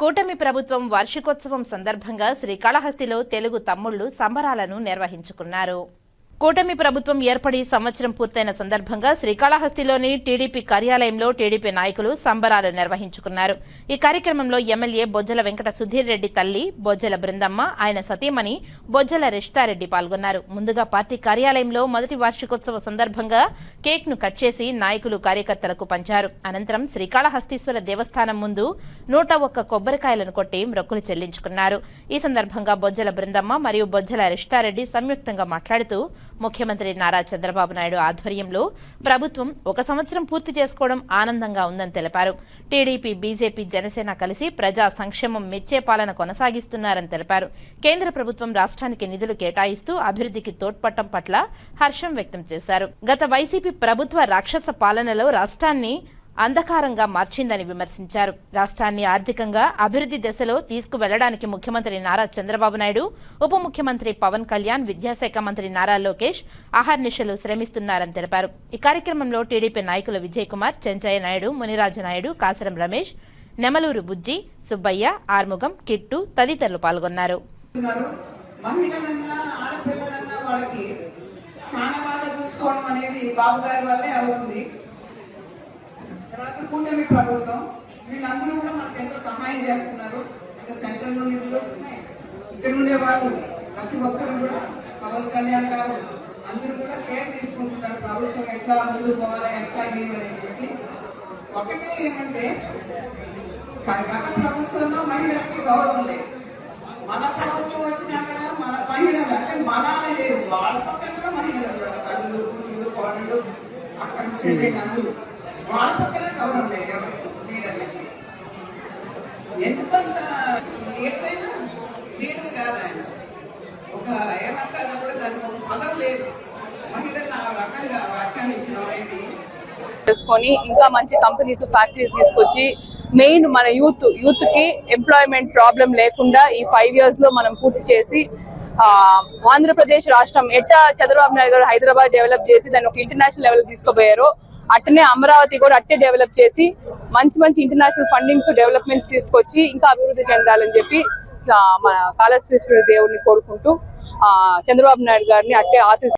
కూటమి ప్రభుత్వం వార్షికోత్సవం సందర్భంగా శ్రీకాళహస్తిలో తెలుగు తమ్ముళ్ళు సంబరాలను నిర్వహించుకున్నారు. కూటమి ప్రభుత్వం ఏర్పడి సంవత్సరం పూర్తయిన సందర్భంగా శ్రీకాళహస్తిలోని టీడీపీ కార్యాలయంలో టీడీపీ నాయకులు సంబరాలు నిర్వహించుకున్నారు. ఈ కార్యక్రమంలో ఎమ్మెల్యే బొజ్జల వెంకట సుధీర్ రెడ్డి తల్లి బొజ్జల బృందమ్మ ఆయన సతీమణి బొజ్జల రిష్టారెడ్డి పాల్గొన్నారు. ముందుగా పార్టీ కార్యాలయంలో మొదటి వార్షికోత్సవ సందర్భంగా కేక్ను కట్ చేసి నాయకులు కార్యకర్తలకు పంచారు. అనంతరం శ్రీకాళహస్తీశ్వర దేవస్థానం ముందు నూట ఒక్క కొబ్బరికాయలను కొట్టి మొక్కులు చెల్లించుకున్నారు. ఈ సందర్భంగా బొజ్జల బృందమ్మ మరియు బొజ్జల రిష్టారెడ్డి సంయుక్తంగా మాట్లాడుతూ ముఖ్యమంత్రి నారా చంద్రబాబు నాయుడు ఆధ్వర్యంలో ప్రభుత్వం ఒక సంవత్సరం పూర్తి చేసుకోవడం ఆనందంగా ఉందని తెలిపారు. టీడీపీ బీజేపీ జనసేన కలిసి ప్రజా సంక్షేమం మెచ్చే పాలన కొనసాగిస్తున్నారని తెలిపారు. కేంద్ర ప్రభుత్వం రాష్ట్రానికి నిధులు కేటాయిస్తూ అభివృద్ధికి తోడ్పడటం పట్ల హర్షం వ్యక్తం చేశారు. గత వైసీపీ ప్రభుత్వ రాక్షస పాలనలో రాష్ట్రాన్ని అంధకారంగా మార్చిందని విమర్శించారు. రాష్ట్రాన్ని ఆర్థికంగా అభివృద్ధి దశలో తీసుకువెళ్ళడానికి ముఖ్యమంత్రి నారా చంద్రబాబు నాయుడు ఉప ముఖ్యమంత్రి పవన్ కళ్యాణ్ విద్యాశాఖ మంత్రి నారా లోకేష్ అహర్నిశలు శ్రమిస్తున్నారని తెలిపారు. ఈ కార్యక్రమంలో టీడీపీ నాయకులు విజయ్ కుమార్ చెంచయ్య నాయుడు మునిరాజు నాయుడు కాసరం రమేష్ నెమలూరు బుజ్జి సుబ్బయ్య ఆర్ముగం కిట్టు తదితరులు పాల్గొన్నారు. చాలా బాగా చూసుకోవడం అనేది బాబు గారి వల్లే అవుతుంది. తర్వాత కూటమి ప్రభుత్వం వీళ్ళందరూ కూడా మనకు ఎంతో సహాయం చేస్తున్నారు. అంటే సెంట్రల్ నుండి నిధులు వస్తున్నాయి. ఇక్కడ ఉండే వాళ్ళు ప్రతి ఒక్కరు కూడా పవన్ కళ్యాణ్ గారు అందరూ కూడా కేర్ తీసుకుంటున్నారు. ప్రభుత్వం ఎట్లా ముందుకు పోవాలా ఎట్లా ఏమని అనేసి. ఒకటే ఏమంటే గత ప్రభుత్వంలో మహిళలకి గౌరవం లేదు. మన ప్రభుత్వం వచ్చినాక మన మహిళలు అంటే మన లేదు. వాళ్ళ పక్కన కూడా మహిళలు కూడా తల్లులు కూతుళ్ళు కోడళ్ళు అక్కడ నుంచి అందరూ వాళ్ళ పక్కన గౌరవం లేదు ఎవరు? లీడర్లకి. ఎందుకంత లీడర్ అయినా లీడర్ కాదు ఆయన. ఒక ఏమంటారు కూడా దానికి ఒక పదం లేదు. మహిళలను ఆ రకంగా వ్యాఖ్యానించడం అనేది చేసుకొని ఇంకా మంచి కంపెనీస్ ఫ్యాక్టరీస్ తీసుకొచ్చి మెయిన్ మన యూత్ యూత్కి ఎంప్లాయ్మెంట్ ప్రాబ్లం లేకుండా ఈ ఫైవ్ ఇయర్స్లో మనం పూర్తి చేసి ఆంధ్రప్రదేశ్ రాష్ట్రం ఎట్టా చంద్రబాబు నాయుడు గారు హైదరాబాద్ డెవలప్ చేసి దాన్ని ఒక ఇంటర్నేషనల్ లెవెల్ తీసుకోబోయారో అట్టనే అమరావతి కూడా అట్టే డెవలప్ చేసి మంచి మంచి ఇంటర్నేషనల్ ఫండింగ్స్ డెవలప్మెంట్స్ తీసుకొచ్చి ఇంకా అభివృద్ధి చెందాలని చెప్పి ఆ, మన కాళశ్రీశ్వర దేవుడిని కోరుకుంటూ ఆ, చంద్రబాబు నాయుడు గారిని అట్టే ఆశీస్